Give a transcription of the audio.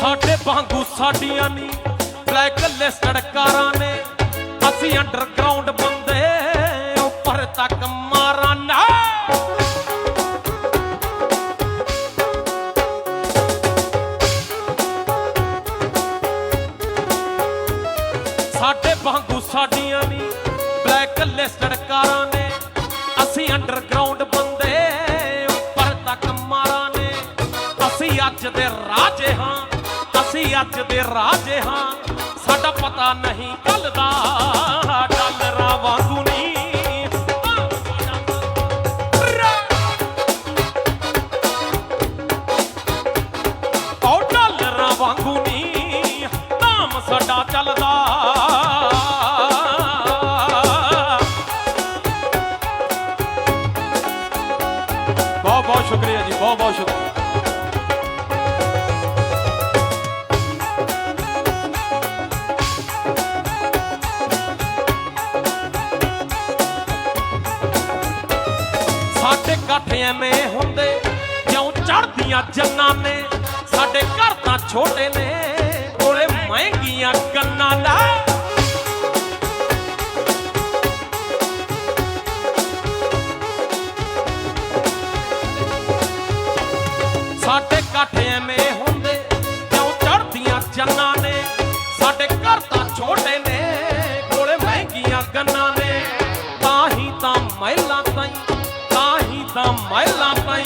ਸਾਡੇ ਵਾਂਗੂ ਸਾਡੀਆਂ ਨਹੀਂ ਬਲੈਕ ਲਿਸਟਡ ਕਾਰਾਂ ਨੇ। ਅਸੀਂ ਅੰਡਰਗਰਾਉਂਡ ਬੰਦੇ ਉੱਪਰ ਤੱਕ ਮਾਰਾਂ ਨਾ। ਸਾਡੇ ਵਾਂਗੂ ਸਾਡੀਆਂ ਨਹੀਂ ਬਲੈਕ ਲਿਸਟਡ ਕਾਰਾਂ ਨੇ। ਅਸੀਂ ਅੰਡਰਗਰਾਉਂਡ ਬੰਦੇ ਉੱਪਰ ਤੱਕ ਮਾਰਾਂ ਨੇ। ਅਸੀਂ ਅੱਜ ਦੇ ਰਾਜੇ ਅਸੀਂ ਅੱਜ ਦੇ ਰਾਜੇ ਹਾਂ। ਸਾਡਾ ਪਤਾ ਨਹੀਂ ਕੱਲ ਦਾ ਡਾਲਰਾਂ ਵਾਂਗੂ ਨਹੀਂ। ਉਹ ਡਾਲਰਾਂ ਵਾਂਗੂ ਨਹੀਂ, ਨਾਮ ਸਾਡਾ ਚੱਲਦਾ। ਬਹੁਤ ਬਹੁਤ ਸ਼ੁਕਰੀਆ ਜੀ, ਬਹੁਤ ਬਹੁਤ ਸ਼ੁਕਰੀਆ। ਸਾਡੇ ਇਕੱਠ ਐਵੇਂ ਹੁੰਦੇ ਕਿਉਂ ਚੜਦੀਆਂ ਜੰਨਾਂ ਨੇ ਸਾਡੇ ਘਰ ਤਾਂ ਛੋਟੇ ਨੇ, ਕੋਲੇ ਮਹਿੰਗੀਆਂ ਕੰਨਾਂ ਦਾ। ਸਾਡੇ ਇਕੱਠ ਐਵੇਂ ਹੁੰਦੇ ਕਿਉਂ ਚੜਦੀਆਂ ਜੰਨਾਂ ਨੇ ਸਾਡੇ ਘਰ ਤਾਂ ਛੋਟੇ ਨੇ। மைலாப்பை